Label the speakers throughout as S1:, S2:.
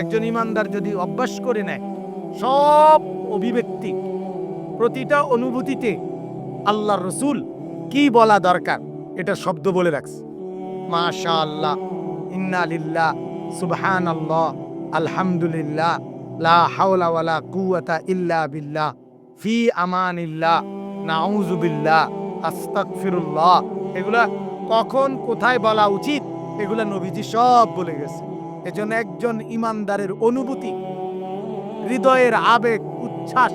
S1: একজন ইমানদার যদি অভ্যাস করে নেয়, সব অভিব্যক্তি প্রতিটা অনুভূতিতে আল্লাহ রসুল কি বলা দরকার, এটা শব্দ বলে রাখছে। মাশা আল্লাহ ইন্নালিল্লাহ সুবহান আল্লাহ আলহামদুলিল্লাহ, লা হাওলা ওয়ালা কুওয়াতা ইল্লা বিল্লাহ, ফি আমানিল্লাহ, নাউযু বিল্লাহ এগুলা কখন, কোথায় বলা উচিত, এগুলা নবীজি সব বলে গেছে। এজন্য একজন ইমানদারের অনুভূতি, হৃদয়ের আবেগ, উচ্ছ্বাস,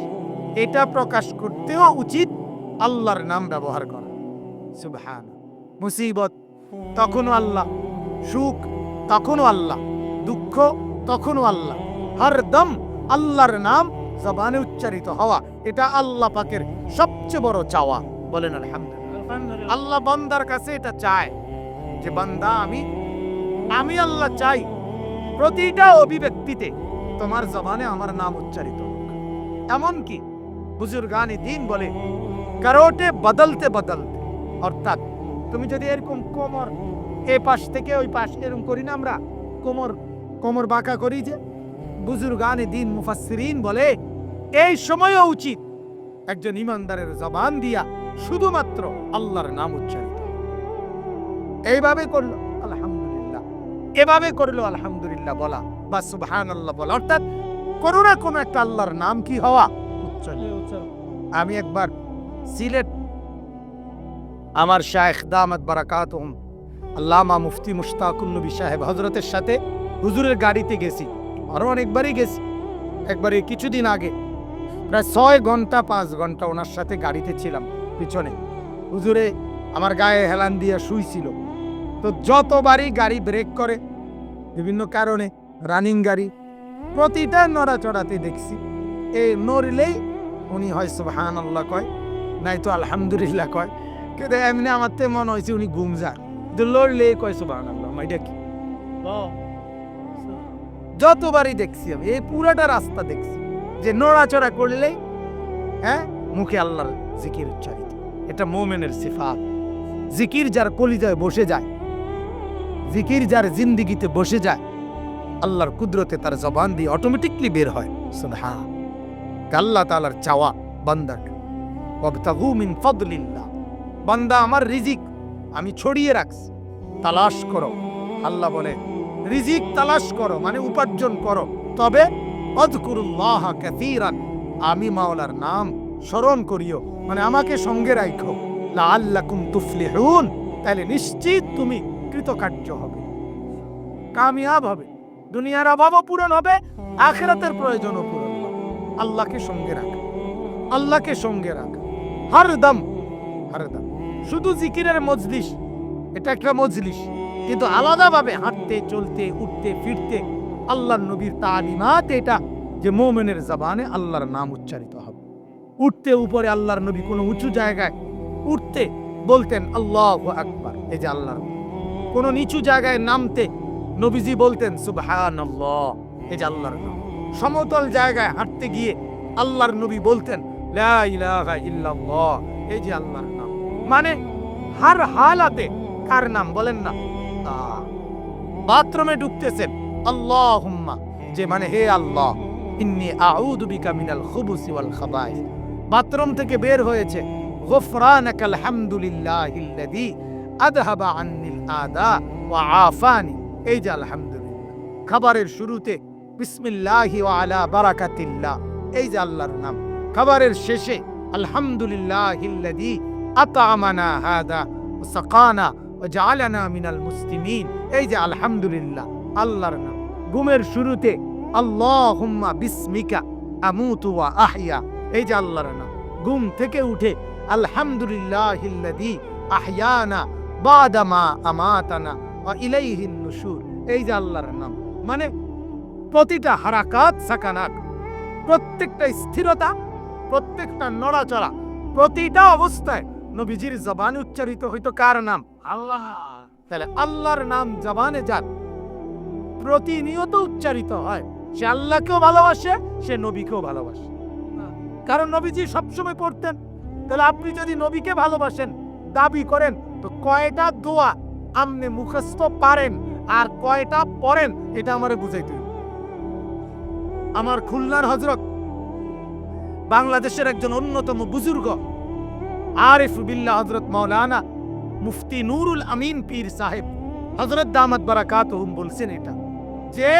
S1: এটা প্রকাশ করতেও উচিত আল্লাহর নাম ব্যবহার করা। সুবহান মুসিবত, তখনও আল্লাহ। সুখ, তখনও আল্লাহ। দুঃখ, তখনও আল্লাহ। হরদম, আল্লাহর নাম জবানে উচ্চারিত হওয়া, এটা আল্লাহ পাকের সবচেয়ে বড় চাওয়া। বলেন আলহামদুলিল্লাহ। আল্লাহ বান্দার কাছে এটা চায় যে, বান্দা, আমি আমি আল্লাহ চাই প্রতিটা অভিব্যক্তিতে তোমার জবানে আমার নাম উচ্চারিত এমনকি বুজুর্গানি দিন বলে কারোটে বদলতে বদলতে। অর্থাৎ তুমি যদি এরকম কোমর এ পাশ থেকে ওই পাশ এরকম করি না আমরা, কোমর কোমর বাঁকা করি যে, বুজুর্গানে দিন মুফাসসিরিন বলে, এই সময়ও উচিত একজন ইমানদারের জবান দিয়া শুধুমাত্র আল্লাহর নাম উচ্চারিত। এইভাবে করল। এভাবে করল আলহামদুলিল্লাহ বলা বা সুবহান আল্লাহ বলা। অর্থাৎ কোনো না কোনো একটা আল্লাহর নাম কি হওয়া? আমি একবার সিলেট আমার শায়েখ দামাত বারাকাত আল্লামা মুফতি মুশতাকুল নবী সাহেব হজরতের সাথে হুজুরের গাড়িতে গেছি। আরও অনেকবারই গেছি। একবারে কিছুদিন আগে প্রায় ছয় ঘণ্টা পাঁচ ঘণ্টা ওনার সাথে গাড়িতে ছিলাম পিছনে। হুজুরে আমার গায়ে হেলান দিয়ে শুইছিল। তো যতবারই গাড়ি ব্রেক করে, বিভিন্ন কারণে রানিং গাড়ি, প্রতিটা নড়াচড়াতে দেখছি, এ নড়লেই উনি হয় সুবহান আল্লাহ কয়, নাই তো আলহামদুলিল্লাহ কয়। কিন্তু এমনি আমার তো মনে হয়েছে উনি ঘুম যান কিন্তু লড়লে কয় সুবহান আল্লাহ এটা কি? যতবারই দেখছি আমি, এই পুরাটা রাস্তা দেখছি, যে নড়াচড়া করলেই হ্যাঁ মুখে আল্লাহর জিকির উচ্চারিত। এটা মোমেনের সিফাত। জিকির যার কলিজায় বসে যায় জিকির যার জিন্দিগিতে বসে যায়, আল্লাহর কুদরতে তার জবান দিয়ে অটোমেটিকলি বের হয়। সুবহান। আল্লাহ তাআলার চাওয়া বান্দাকে মিন ফাদলিল্লাহ। বান্দা, আমার রিজিক আমি ছড়িয়ে রাখছি। তালাশ করো। আল্লাহ বলে, রিজিক তালাশ করো মানে উপার্জন করো। তবে অদকুরুল্লাহ কাসীরান, আমি মাওলার নাম স্মরণ করিও। মানে আমাকে সঙ্গে রাখো লাআল্লাকুম তুফলিহুন। তাহলে নিশ্চিত তুমি কৃতকার্য হবে। কামিয়াব হবে। দুনিয়ার অভাবও পূরণ হবে, আখেরাতের প্রয়োজনও পূরণ হবে। আল্লাহকে সঙ্গে রাখা। আল্লাহকে সঙ্গে রাখা। হরদম হরদম শুধু জিকিরের মজলিস, এটা একটা মজলিস। কিন্তু আলাদাভাবে হাঁটতে, চলতে, উঠতে, ফিরতে আল্লাহর নবীর তালিমাত এটা যে মোমেনের জবানে আল্লাহর নাম উচ্চারিত হবে। উঠতে উপরে আল্লাহর নবী কোনো উঁচু জায়গায়, উঠতে বলতেন আল্লাহ আকবার, এই যে আল্লাহর কোন নিচু জায়গায় নামতে নবীজি বলতেন সুবহান এই আল্লাহর নাম। সমতল জায়গায় হাঁটতে গিয়ে আল্লাহর নবী বলতেন, লা যে আল্লাহর নাম। মানে হার হালাতে কার নাম বলেন না? বাথরুমে ঢুকতেছেন, আল্লাহুম্মা। যে মানে হে আল্লাহ, ইন্নি আউযু বিকা মিনাল খুবুসি ওয়াল খাবাইস। বাথরুম থেকে বের হয়েছে, গুফরানাকাল হামদুলিল্লাহিল্লাযী। আযহাবা আন্নিল আদা ওয়া আফানি এই যে আলহামদুলিল্লাহ খাবারের শুরুতে বিসমিল্লাহি ওয়া আলা বারাকাতিল্লাহ এই যে আল্লাহর নাম খাবারের শেষে আলহামদুলিল্লাহিল্লাযী আতআমানা হাদা ওয়া সাকানা ওয়া জাআলানা মিনাল মুসলিমিন এই যে আলহামদুলিল্লাহ আল্লাহর নাম ঘুমের শুরুতে আল্লাহুম্মা বিসমিকা আমুতু ওয়া আহইয়া এই যে আল্লাহর নাম ঘুম থেকে উঠে আলহামদুলিল্লাহিল্লাযী আহইয়ানা বাদামা আমাতানা ওয়া ইলাইহিন নুশুর। এই যে আল্লাহর নাম। মানে প্রতিটা হারাকাত সাকানাত প্রত্যেকটা স্থিরতা প্রত্যেকটা নড়াচড়া প্রতিটা অবস্থায় নবীজির জবানে উচ্চারিত হইতো কার নাম? আল্লাহ। তাহলে আল্লাহর নাম জবানে যার প্রতিনিয়ত উচ্চারিত হয় সে আল্লাহকেও ভালোবাসে সে নবীকেও ভালোবাসে। কারণ নবীজি সবসময় পড়তেন। তাহলে আপনি যদি নবীকে ভালোবাসেন দাবি করেন, তো কয়টা দোয়া আপনি মুখস্থ পারেন আর কয়টা পড়েন, এটা আমারে বুঝাইতে। আমার খুলনার হজরত বাংলাদেশের একজন অন্যতম বুজুর্গ, আরিফ বিল্লাহ হজরত মৌলানা মুফতি নুরুল আমিন পীর সাহেব হজরত দামাত বারাকাত বলছেন এটা, যে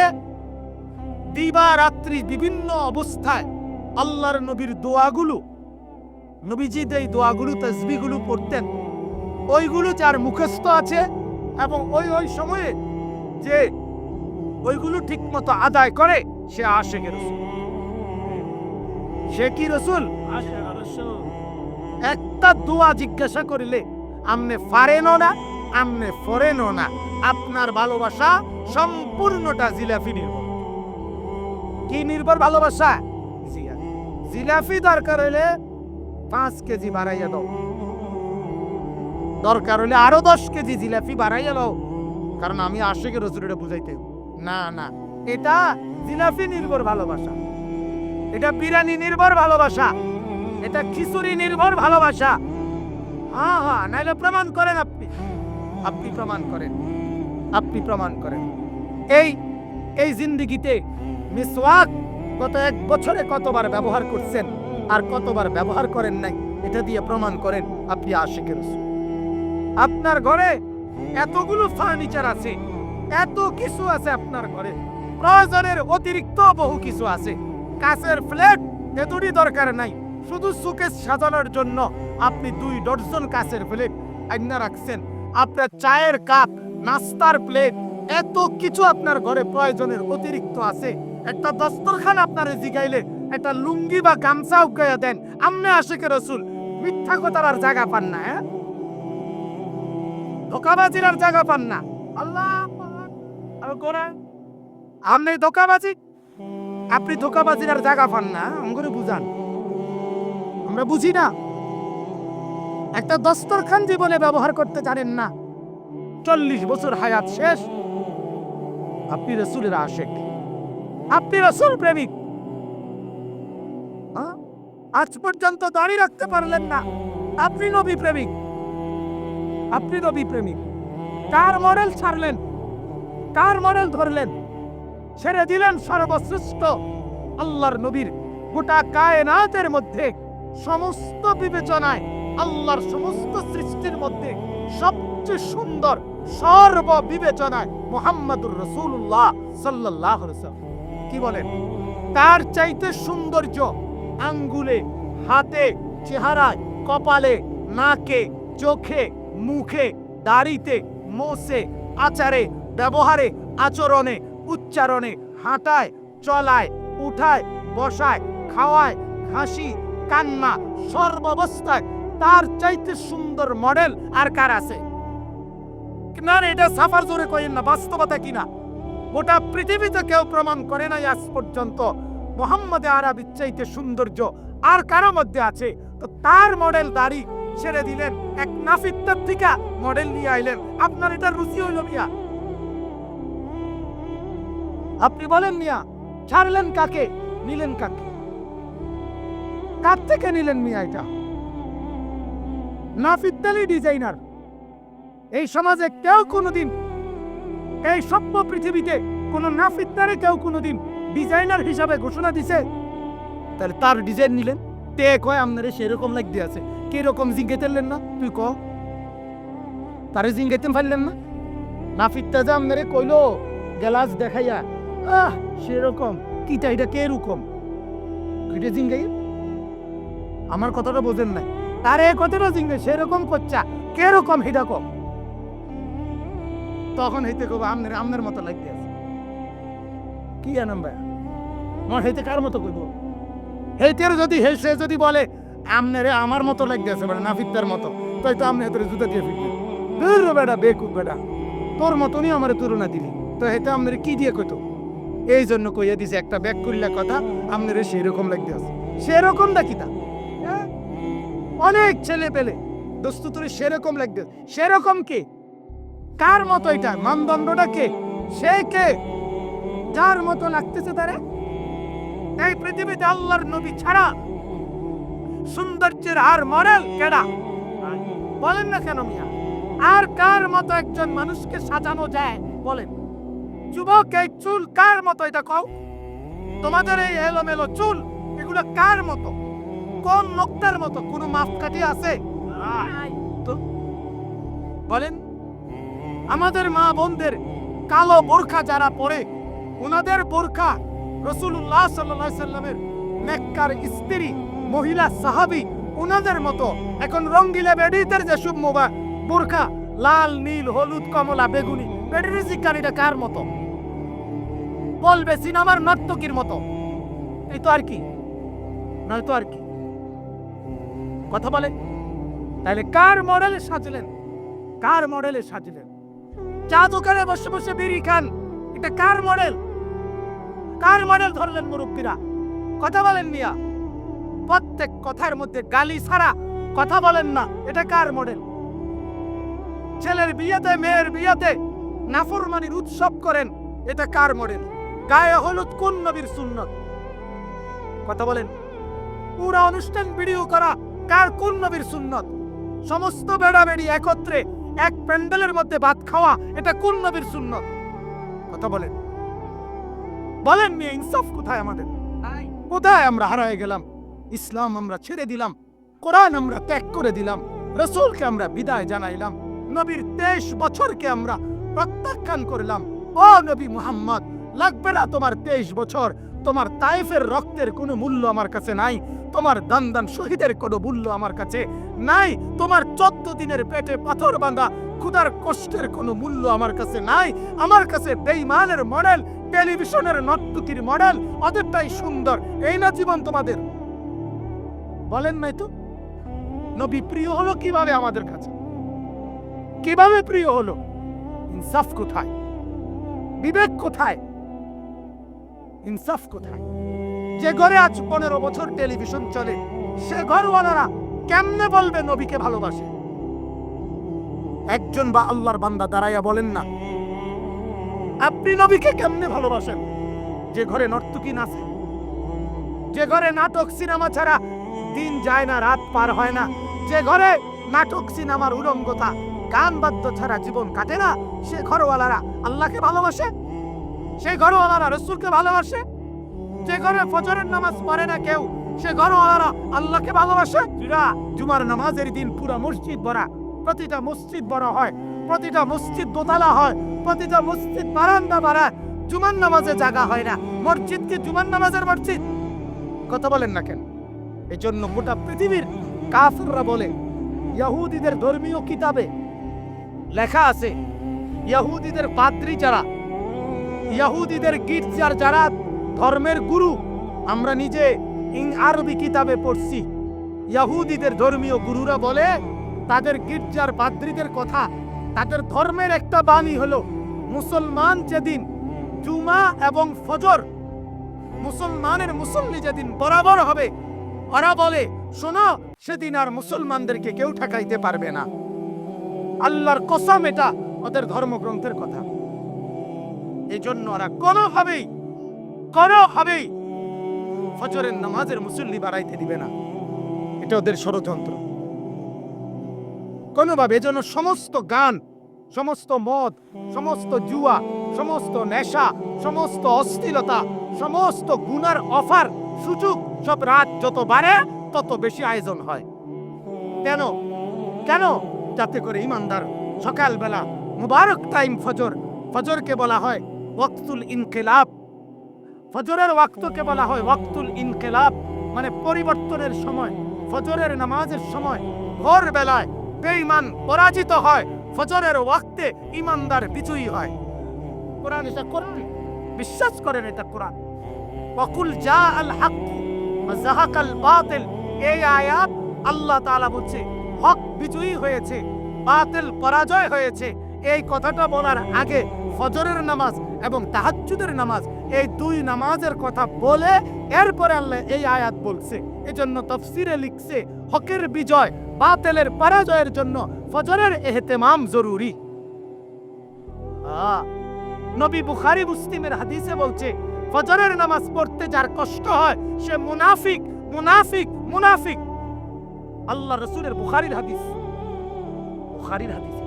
S1: দিবা রাত্রি বিভিন্ন অবস্থায় আল্লাহর নবীর দোয়াগুলো নবীজি এই দোয়াগুলো তসবিগুলো পড়তেন ওইগুলো যার মুখস্থ আছে এবং ওই ওই সময়ে যে ওইগুলো ঠিক মতো আদায় করে সে আশেখ রসুল। সে কি রসুল? একটা দোয়া জিজ্ঞাসা করিলে আমনে ফারেনও না আমনে ফরেনও না আপনার ভালোবাসা সম্পূর্ণটা জিলাফি নির্ভর কি নির্ভর ভালোবাসা? জিলাফি দরকার হইলে পাঁচ কেজি বাড়াইয়া দাও। দরকার হলে আরও দশ কেজি জিলাপি বাড়াইয়া দাও কারণ আমি আশেকে রসুলটা বুঝাইতে না না। এটা জিলাপি নির্ভর ভালোবাসা। এটা বিরিয়ানি নির্ভর ভালোবাসা। এটা খিচুড়ি নির্ভর ভালোবাসা। হ্যাঁ হ্যাঁ নাইলে প্রমাণ করেন আপনি। আপনি প্রমাণ করেন। আপনি প্রমাণ করেন। এই এই জিন্দিগিতে মিসওয়াক গত এক বছরে কতবার ব্যবহার করছেন আর কতবার ব্যবহার করেন নাই এটা দিয়ে প্রমাণ করেন আপনি আশেকের রসুল। আপনার ঘরে এতগুলো ফার্নিচার আছে, এত কিছু আছে আপনার ঘরে। প্রয়োজনের অতিরিক্ত বহু কিছু আছে। কাছের ফ্ল্যাট এতটি দরকার নাই। শুধু সুকেস সাজানোর জন্য আপনি দুই ডজন কাছের প্লেট আইনা রাখছেন। আপনার চায়ের কাপ, নাস্তার প্লেট, এত কিছু আপনার ঘরে প্রয়োজনের অতিরিক্ত আছে। একটা দস্তরখান আপনার জিগাইলে, একটা লুঙ্গি বা গামছা উগাইয়া দেন। আমনে আশেকে রসুল, মিথ্যা কথার আর জায়গা পান না হ্যাঁ? ধোকাবাজির আর জায়গা পান না। আল্লাহ আর কোরআন? আপনি ধোকাবাজি? আপনি ধোকাবাজির আর জায়গা পান না, আমাকে বুঝান। আমরা বুঝি না। একটা দস্তরখান জীবনে ব্যবহার করতে জানেন না। চল্লিশ বছর হায়াত শেষ। আপনি রসুলের আশেক। আপনি রসুল প্রেমিক? আজ পর্যন্ত দাঁড়িয়ে রাখতে পারলেন না। আপনি নবী প্রেমিক। আপনি নবী প্রেমিক কার মডেল ছাড়লেন? কার মডেল ধরলেন? ছেড়ে দিলেন সর্বশ্রেষ্ঠ আল্লাহর নবীর গোটা কায়নাতের মধ্যে, সমস্ত বিবেচনায় আল্লাহর সমস্ত সৃষ্টির মধ্যে সবচেয়ে সুন্দর সর্ব বিবেচনায় মোহাম্মদুর রসুল্লাহ সাল্লাহ কি বলেন? তার চাইতে সৌন্দর্য আঙ্গুলে, হাতে, চেহারায়, কপালে, নাকে, চোখে মুখে, দাড়িতে মোসে আচারে, ব্যবহারে, আচরণে, উচ্চারণে, হাঁটায়, চলায়, উঠায়, বসায়, খাওয়ায় হাসি কান্না, সর্বাবস্থায়, তার চাইতে সুন্দর মডেল আর কার আছে? না এটা সাফার জোরে কইেন না, বাস্তবতা কিনা গোটা পৃথিবীতে কেউ প্রমাণ করে নাই আজ পর্যন্ত মোহাম্মদে আরবির চাইতে সৌন্দর্য আর কারও মধ্যে আছে। তো তার মডেল দাড়ি ছেড়ে দিলেন। এক নাফিত্তার মডেল নিয়ে আইলেন। আপনার এটা রুচি হইল মিয়া। আপনি বলেন মিয়া, ছাড়লেন কাকে? নিলেন কাকে? কার থেকে নিলেন মিয়া এটা? নাফিদ্দালি ডিজাইনার এই সমাজে কেউ কোনোদিন, এই সভ্য পৃথিবীতে কোন নাফিদ্দারে কেউ কোনোদিন ডিজাইনার হিসাবে ঘোষণা দিছে। তাহলে তার ডিজাইন নিলেন? তে কয় আপনারে সেরকম লাগতে আছে। কীরকম জিঙ্গাইতেলেন না? তুই ক। তারে জিঙ্গাইতে পারলেন না? নাফিদটা যে আপনারে কইলো গ্লাস দেখাইয়া, আহ, সেরকম। কিটা এটা কে রকম এটা জিঙ্গাই আমার কথাটা বোঝেন নাই। তারে কথাটা জিঙ্গাই সেরকম করছা কে রকম হিডা কম? তখন হইতে কব আমনের আমনের মতো লাগতে আছে। কি জানাম ভাই আমার হইতে কার মতো কইব? হেইতের যদি হে সে যদি বলে আমনেরে আমার মতো লাগতে আছে মানে নাফিদ্দার মতো। তাই তো আমনে হেতরে জুতা দিয়ে ফিরবে। দূর বেটা বেকুব বেটা তোর মতনই আমার তুলনা দিলি। তো হেতে আমনের কি দিয়ে কইতো? এই জন্য কইয়া দিছে, একটা ব্যাক করিলা কথা, আমনেরে সেরকম লাগতে আছে সেরকম দা কিতা হ্যাঁ? অনেক ছেলে পেলে। দোস্ত, তোর সেরকম লাগতে সেরকম কে? কার মতো এটা? মানদণ্ডটা কে? সে কে? যার মতো লাগতেছে তারে? এই পৃথিবীতে আল্লাহর নবী ছাড়া সৌন্দর্যের আর মডেল কেডা? বলেন না কেন মিয়া? আর কার মতো একজন মানুষকে সাজানো যায়? বলেন। যুবক এই চুল কার মতো এটা কও? তোমাদের এই এলোমেলো চুল এগুলো কার মতো? কোন নোক্তার মতো? কোনো মাপকাঠি আছে? তো? বলেন আমাদের মা বোনদের কালো বোরখা যারা পরে ওনাদের বোরখা রসুল্লাহ সাল্লাহ সাল্লামের মেক্কার স্ত্রী মহিলা সাহাবি ওনাদের মতো। এখন রঙ্গিলা বেডিতের যে শুভ মোবা বোরখা, লাল, নীল, হলুদ, কমলা, বেগুনি, বেডির কার মতো? বলবে সিনেমার নর্তকীর মতো। এই তো আর কি। নয়তো আর কি। কথা বলে। তাহলে কার মডেলে সাজলেন? কার মডেলে সাজলেন? চা দোকানে বসে বসে বিড়ি খান। এটা কার মডেল? কার মডেল ধরলেন মুরব্বীরা? কথা বলেন মিয়া। প্রত্যেক কথার মধ্যে গালি ছাড়া কথা বলেন না। এটা কার মডেল ছেলের বিয়েতে মেয়ের বিয়েতে নাফরমানির উৎসব করেন এটা কার মডেল গায়ে হলুদ কোন নবীর সুন্নত? কথা বলেন। পুরা অনুষ্ঠান ভিডিও করা কার কোন নবীর সুন্নত? সমস্ত বেড়া বেড়ি একত্রে এক প্যান্ডেলের মধ্যে ভাত খাওয়া এটা কোন নবীর সুন্নত? কথা বলেন। বলেন নিয়ে ইনসাফ কোথায় আমাদের? কোথায় আমরা হারায় গেলাম? ইসলাম আমরা ছেড়ে দিলাম, কোরআন আমরা ত্যাগ করে দিলাম, রসুলকে আমরা বিদায় জানাইলাম, নবীর তেইশ বছরকে আমরা প্রত্যাখ্যান করলাম। ও নবী মুহাম্মদ, লাগবে না তোমার তেইশ বছর, তোমার তাইফের রক্তের কোনো মূল্য আমার কাছে নাই, তোমার দান দান শহীদের কোনো মূল্য আমার কাছে নাই, তোমার চোদ্দ দিনের পেটে পাথর বাঁধা ক্ষুধার কষ্টের কোনো মূল্য আমার কাছে নাই, আমার কাছে বেইমানের মডেল, টেলিভিশনের নর্তকীর মডেল অতটাই সুন্দর, এই না জীবন তোমাদের। বলেন নাই তো? নবী প্রিয় হলো কীভাবে আমাদের কাছে? কীভাবে প্রিয় হলো? ইনসাফ কোথায়? বিবেক কোথায়? ইনসাফ কোথায়? যে ঘরে আজ পনেরো বছর টেলিভিশন চলে, সে ঘরওয়ালারা কেমনে বলবে নবীকে ভালোবাসে? একজন বা আল্লাহর বান্দা দাঁড়াইয়া বলেন না, আপনি নবীকে কেমনে ভালোবাসেন? যে ঘরে নর্তকী নাচে, যে ঘরে নাটক, সিনেমা ছাড়া দিন যায় না, রাত পার হয় না। যে ঘরে নাটক, সিনেমার উলঙ্গতা, গান বাদ্য ছাড়া জীবন কাটে না, সে ঘরওয়ালারা আল্লাহকে ভালোবাসে? সে ঘরওয়ালারা রসুলকে ভালোবাসে? যে ঘরে ফজরের নামাজ পড়ে না কেউ, সে ঘরওয়ালারা আল্লাহকে ভালোবাসে? জুমার নামাজের দিন পুরা মসজিদ ভরা। প্রতিটা মসজিদ বড় হয়, প্রতিটা মসজিদ দোতলা হয়, প্রতিটা মসজিদ বারান্দা বাড়ায় জুমার নামাজে জাগা হয় না মসজিদ কি জুমার নামাজের মসজিদ। কথা বলেন না কেন? এই জন্য গোটা পৃথিবীর কাফিররা বলে, ইয়াহুদিদের ধর্মীয় কিতাবে লেখা আছে, ইয়াহুদিদের পাদ্রী যারা, ইয়াহুদিদের গির্জার যারা ধর্মের গুরু, আমরা নিজে ইং আরবি কিতাবে পড়ছি। ইয়াহুদিদের ধর্মীয় গুরুরা বলে, তাদের গির্জার পাদ্রীদের কথা, তাদের ধর্মের একটা বাণী হলো, মুসলমান যেদিন জুমা এবং ফজর, মুসলমানের মুসল্লি যেদিন বরাবর হবে ওরা বলে, শোনো, সেদিন আর মুসলমানদেরকে কেউ ঠেকাইতে পারবে না। আল্লাহর কসম, এটা ওদের ধর্মগ্রন্থের কথা। এই জন্য ওরা কোনোভাবেই কোনোভাবেই ফজরের নামাজের মুসল্লি বাড়াইতে দিবে না। এটা ওদের ষড়যন্ত্র। কোনোভাবে এজন্য সমস্ত গান, সমস্ত মদ, সমস্ত জুয়া, সমস্ত নেশা, সমস্ত অস্থিরতা সমস্ত গুনার অফার সুযোগ সব রাত যত বাড়ে, তত বেশি আয়োজন হয়। কেন? কেন? যাতে করে ইমানদার সকালবেলা মুবারক টাইম ফজর, ফজরকে বলা হয় ওয়াক্তুল ইনকিলাব। ফজরের ওয়াক্তকে বলা হয় ওয়াক্তুল ইনকিলাব। মানে পরিবর্তনের সময়, ফজরের নামাজের সময় ভোর বেলায় বেঈমান পরাজিত হয়, ফজরের ওয়াক্তে ইমানদার বিজয়ী হয়। কোরআন এটা কোরআন বিশ্বাস করেন এটা কোরআন। ওয়াকুল জা আল হক জাহাকাল বাতিল। এই আয়াত আল্লাহ তাআলা বলছে, হক বিজয়ী হয়েছে, বাতিল পরাজয় হয়েছে। এই কথাটা বলার আগে ফজরের নামাজ এবং তাহাজ্জুদের নামাজ, এই দুই নামাজের কথা বলে এরপরে আল্লাহ এই আয়াত বলছে। এজন্য তফসিরে লিখছে, হকের বিজয়, বাতিলের পরাজয়ের জন্য ফজরের এহতেমাম জরুরি। নবী বুখারী মুসলিমের হাদিসে বলছে ফজরের নামাজ পড়তে যার কষ্ট হয়, সে মুনাফিক মুনাফিক মুনাফিক। আল্লাহ রসুলের বুখারীর হাদিস। বুখারীর হাদিস।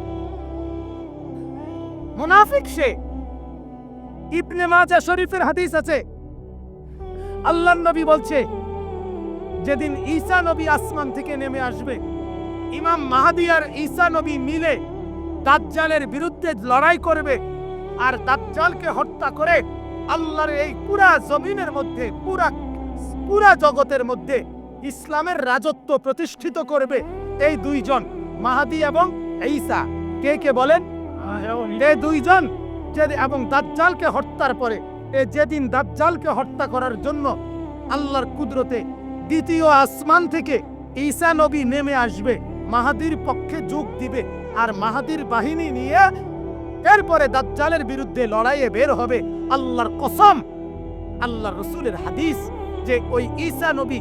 S1: মুনাফিক সে। ইবনে মাজাহ শরীফের হাদিস আছে। আল্লাহ নবী বলছে, যেদিন ঈসা নবী আসমান থেকে নেমে আসবে, ইমাম মাহাদি আর ঈসা নবী মিলে দাজ্জালের বিরুদ্ধে লড়াই করবে, আর দাজ্জালকে হত্যা করে আল্লাহর এই পুরা জমিনের মধ্যে পুরা পুরা জগতের মধ্যে ইসলামের রাজত্ব প্রতিষ্ঠিত করবে এই দুইজন মাহাদি এবং ঈসা। কে কে বলেন? এই দুইজন এবং দাজ্জালকে হত্যার পরে এ যেদিন দাজ্জালকে হত্যা করার জন্য আল্লাহর কুদরতে দ্বিতীয় আসমান থেকে ঈসা নবী নেমে আসবে মাহাদির পক্ষে যোগ দিবে আর মাহাদির বাহিনী নিয়ে এরপরে দাজ্জালের বিরুদ্ধে লড়াইয়ে বের হবে। আল্লাহর কসম আল্লাহ রসুলের হাদিস যে ওই ঈসা নবী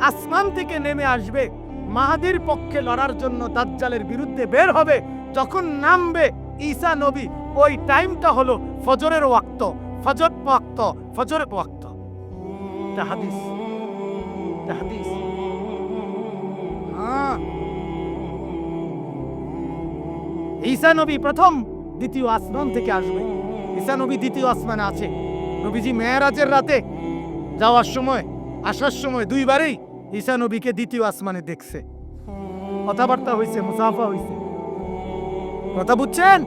S1: আসমান থেকে নেমে আসবে, মাহাদির পক্ষে লড়ার জন্য দাজ্জালের বিরুদ্ধে বের হবে, যখন নামবে ঈসা নবী, ওই টাইমটা হলো ফজরের ওয়াক্ত, ফজর ওয়াক্ত ফজরের ওয়াক্ত। হাদিস হাদিস। হ্যাঁ। ঈসা নবী প্রথম দ্বিতীয় আসমান থেকে আসবে। ঈসা নবী দ্বিতীয় আসমানে আছে। নবীজি মেয়েরাজের রাতে যাওয়ার সময়, আসার সময় দুইবারেই ঈসা নবীকে দ্বিতীয় আসমানে দেখছে। কথাবার্তা হয়েছে মুসাফা হয়েছে কথা বুঝছেন?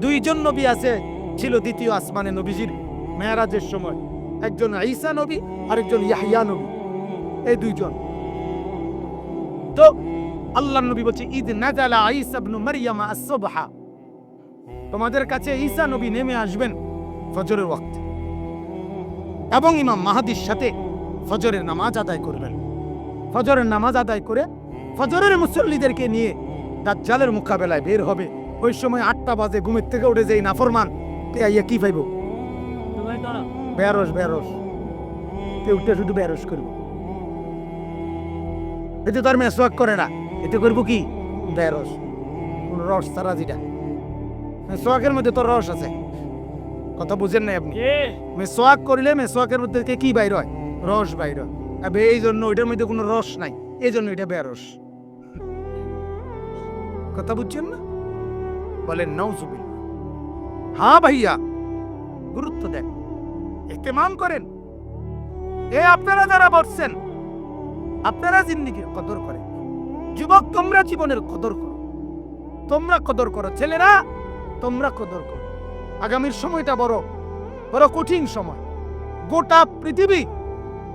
S1: দুইজন নবী আছে, ছিল দ্বিতীয় আসমানে নবীজির মেয়ারাজের সময়। একজন ঈসা নবী, আরেকজন ইয়াহিয়া নবী। এই দুইজন। তো আল্লাহ নবী বলছে ঈদ নাজালা ঈসা ইবনু মারইয়াম আস-সুবহা। তোমাদের কাছে ঈসা নবী নেমে আসবেন ফজরের ওয়াক্ত। এবং ইমাম মাহাদির সাথে ফজরের নামাজ আদায় করবেন। ফজরের নামাজ আদায় করে ফজরের মুসল্লিদেরকে নিয়ে তার দাজ্জালের মোকাবেলায় বের হবে। ওই সময় আটটা বাজে, ঘুমের থেকে উঠে যাই নাফরমান তে আইয়া কি পাইব? বেরস বেরস উঠে শুধু বেরস করব? এতে তার মেসওয়াক করে না। এতে করব কি? বেরস রস ছাড়া যেটা। মেসওয়াকের মধ্যে তো রস আছে। কথা বুঝেন নাই আপনি? মেসোয়াক করলে মেসোয়াকের মধ্যে কি বাইর হয়? রস বাইর হয়। এই জন্য ওইটার মধ্যে কোনো রস নাই। এই জন্য এটা বেরস। কথা বুঝছেন না? বলেন নৌজুবিল হ্যাঁ ভাইয়া গুরুত্ব দেন। ইহতেমাম করেন। এ আপনারা যারা বসছেন আপনারা জিন্দিগির কদর করেন। যুবক তোমরা জীবনের কদর করো। তোমরা কদর করো। ছেলেরা তোমরা কদর করো। আগামীর সময়টা বড় বড় কঠিন সময়। গোটা পৃথিবী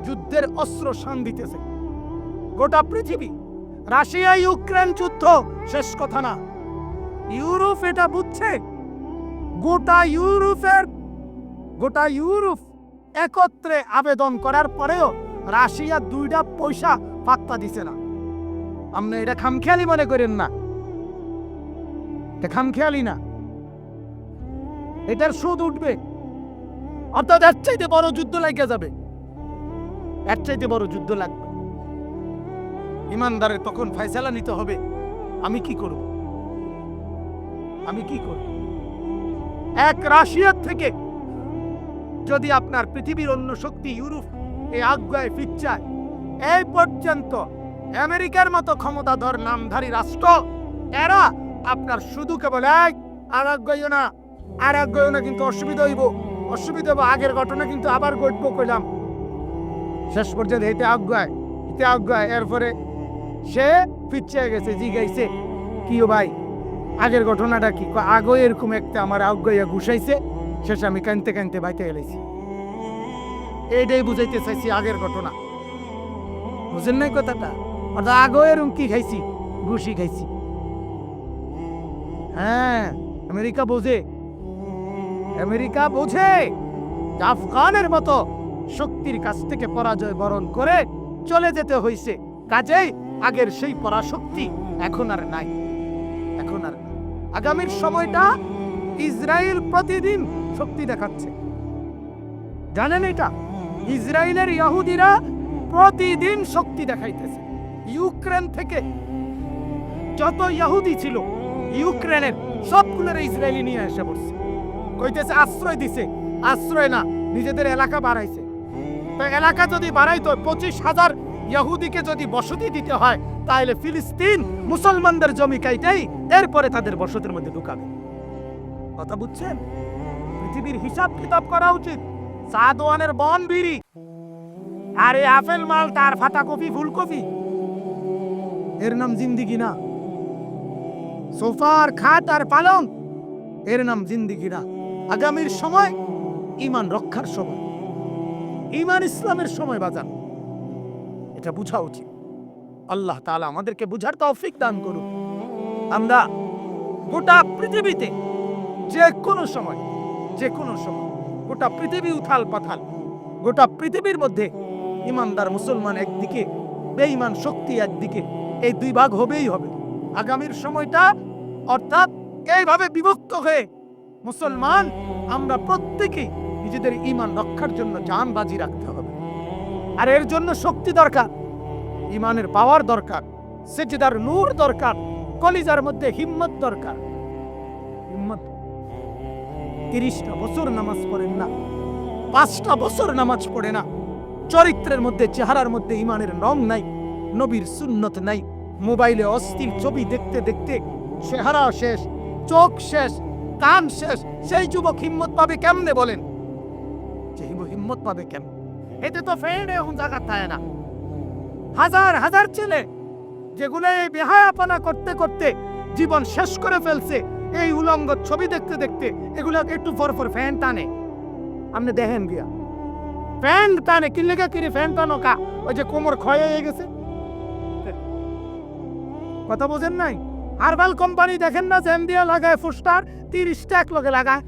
S1: যুদ্ধের অস্ত্র শান দিতেছে। গোটা পৃথিবী, রাশিয়া, ইউক্রেন যুদ্ধ শেষ কথা না। ইউরোপ এটা বুঝছে? গোটা ইউরোপের, গোটা ইউরোপ একত্রে আবেদন করার পরেও রাশিয়া দুইটা পয়সা পাত্তা দিছে না। আপনি এটা খামখেয়ালি মনে করেন না। এটা খামখেয়ালি না। এটার সুদ উঠবে। অর্থাৎ এর চাইতে বড় যুদ্ধ লাগিয়ে যাবে। এর চাইতে বড় যুদ্ধ লাগবে। ইমানদারের তখন ফয়সালা নিতে হবে। আমি কি করব? আমি কি করব? এক রাশিয়ার থেকে যদি আপনার পৃথিবীর অন্য শক্তি ইউরোপ এই আজ্ঞায় ফিচ্ছায় এই পর্যন্ত আমেরিকার মতো ক্ষমতাধর নামধারী রাষ্ট্র, এরা আপনার শুধু কেবল এক আর না আর আজ্ঞাইও না কিন্তু অসুবিধা হইব। অসুবিধা হইব আগের ঘটনা কিন্তু আবার ঘটবো কইলাম। শেষ পর্যন্ত এতে আজ্ঞায় এতে আজ্ঞায় এরপরে সে পিছিয়ে গেছে জিগাইছে। ও ভাই আগের ঘটনাটা কি? কয়, এরকম একটা আমার আজ্ঞাইয়া ঘুষাইছে শেষ আমি কানতে কানতে বাইতে গেলেছি এইটাই বুঝাইতে চাইছি আগের ঘটনা। বুঝেন নাই কথাটা? অর্থাৎ আগেও এরকম কি খাইছি? ঘুষি খাইছি। হ্যাঁ আমেরিকা বোঝে। আমেরিকা বোঝে আফগানের মতো শক্তির কাছ থেকে পরাজয় বরণ করে চলে যেতে হয়েছে কাজেই আগের সেই পরাশক্তি এখন আর নাই। এখন আর আগামীর সময়টা ইসরায়েল প্রতিদিন শক্তি দেখাচ্ছে। জানেন এটা? ইসরায়েলের ইহুদিরা প্রতিদিন শক্তি দেখাইতেছে। ইউক্রেন থেকে যত ইহুদি ছিল, ইউক্রেনের সবগুলোর ইসরায়েলি নিয়ে এসে পড়ছে। কইতেছে আশ্রয় দিছে। আশ্রয় না, নিজেদের এলাকা বাড়াইছে। তো এলাকা যদি বাড়াইতো, পঁচিশ হাজার ইহুদিকে যদি বসতি দিতে হয় তাহলে ফিলিস্তিন মুসলমানদের জমি কাইটাই এরপরে তাদের বসতির মধ্যে ঢুকাবে। কথা বুঝছেন? পৃথিবীর হিসাব কিতাব করা উচিত। সাদওয়ানের বন বিড়ি। আরে আপেল মাল, তার ফাটা কপি ফুলকপি। এর নাম জিন্দিগি না। সোফার খাট আর পালং, এর নাম জিন্দিগি না। আগামীর সময় ইমান রক্ষার সময় ইমান ইসলামের সময় বাজান। এটা বুঝা উচিত। আল্লাহ তাআলা আমাদেরকে বুঝার তৌফিক দান করুন আমরা গোটা পৃথিবীতে যে কোনো সময় যে কোনো সময়, গোটা পৃথিবী উথাল পাথাল, গোটা পৃথিবীর মধ্যে ইমানদার মুসলমান একদিকে, বেঈমান শক্তি একদিকে, এই দুই ভাগ হবেই হবে। আগামীর সময়টা অর্থাৎ এইভাবে বিভক্ত হয়ে মুসলমান, আমরা প্রত্যেকেই নিজেদের ইমান রক্ষার জন্য জান বাজি রাখতে হবে। আর এর জন্য শক্তি দরকার ইমানের পাওয়ার দরকার, সেজদার নূর দরকার, কলিজার মধ্যে হিম্মত দরকার। হিম্মত। তিরিশটা বছর নামাজ পড়েন না, পাঁচটা বছর নামাজ পড়ে না, চরিত্রের মধ্যে, চেহারার মধ্যে ইমানের রং নাই, নবীর সুন্নত নাই, মোবাইলে অস্থির ছবি দেখতে দেখতে, চেহারা শেষ, চোখ শেষ কান শেষ। সেই যুবক হিম্মত পাবে কেমনে বলেন? যে হিম- হিম্মত পাবে কেমন? এতে তো ফ্রেন্ড এখন জায়গা থাকে না। হাজার হাজার ছেলে যেগুলো এই বেহায়াপনা করতে করতে জীবন শেষ করে ফেলছে, এই উলঙ্গ ছবি দেখতে দেখতে এগুলো একটু পর পর ফ্যান টানে। আপনি দেখেন গিয়া। ফ্যান টানে কিনলে কিনে ফ্যান টানো কা? ওই যে কোমর ক্ষয় হয়ে গেছে। কথা বোঝেন নাই? হারবাল কোম্পানি দেখেন না, জ্যাম দিয়ে লাগায় ফুস্টার তিরিশ টাক লোকে লাগায়।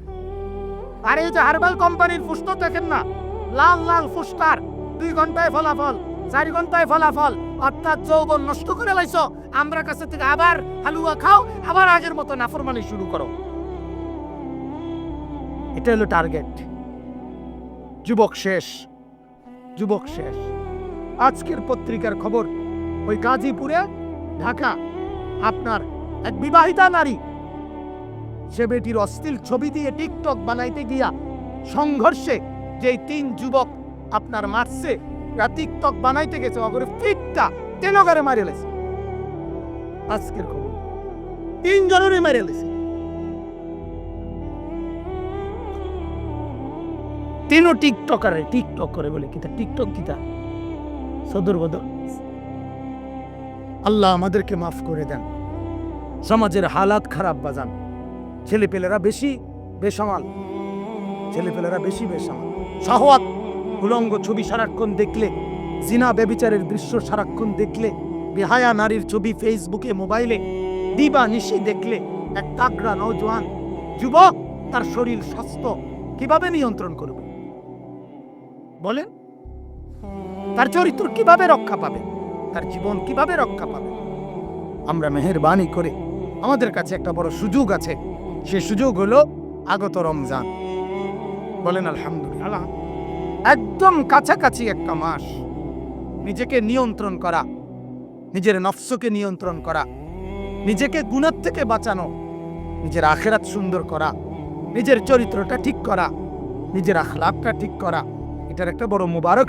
S1: আর এই যে হারবাল কোম্পানির ফুস্টো দেখেন না, লাল লাল ফুস্টার, দুই ঘন্টায় ফলাফল, চার ঘন্টায় ফলাফল, অর্থাৎ যৌবন নষ্ট করে লাইছো। আমরা কাছে থেকে আবার হালুয়া খাও, আবার আগের মতো নাফরমানি শুরু করো। এটা হলো টার্গেট। যুবক শেষ যুবক শেষ। আজকের পত্রিকার খবর ওই গাজীপুরে, ঢাকা। আপনার এক বিবাহিতা নারী। সে বেটির অশ্লীল ছবি দিয়ে টিকটক বানাইতে গিয়া সংঘর্ষে যে তিন যুবক আপনার মারছে টিকটক বানাইতে গেছে, অগরে ফিটটা তেনগারে মারে লেছে। আজকের খবর। তিনজনেরই মারে লেছে। তিনও টিকটকারে, টিকটক করে বলে কিতা টিকটক কিতা সদর বদর আল্লাহ আমাদেরকে মাফ করে দেন। সমাজের হালাত খারাপ, বাজান। ছেলেপেলেরা বেশি বেসামাল। ছেলেপেলেরা বেশি বেসামাল। শাহওয়াত উলঙ্গ ছবি সারাক্ষণ দেখলে, জিনা বেবিচারের দৃশ্য সারাক্ষণ দেখলে, বেহায়া নারীর ছবি ফেসবুকে, মোবাইলে দিবা নিশি দেখলে, এক তাগড়া নৌজওয়ান যুবক তার শরীর স্বাস্থ্য কীভাবে নিয়ন্ত্রণ করবে? বলেন, তার চরিত্র কীভাবে রক্ষা পাবে? তার জীবন কীভাবে রক্ষা পাবে? আমরা মেহেরবানি করে। আমাদের কাছে একটা বড় সুযোগ আছে। সে সুযোগ হলো আগত রমজান। বলেন, আলহামদুলিল্লাহ। একদম কাছাকাছি একটা মাস। নিজেকে নিয়ন্ত্রণ করা, নিজের নফসকে নিয়ন্ত্রণ করা, নিজেকে গুণের থেকে বাঁচানো, নিজের আখেরাত সুন্দর করা, নিজের চরিত্রটা ঠিক করা, নিজের আখলাপটা ঠিক করা, এটার একটা বড় মুবারক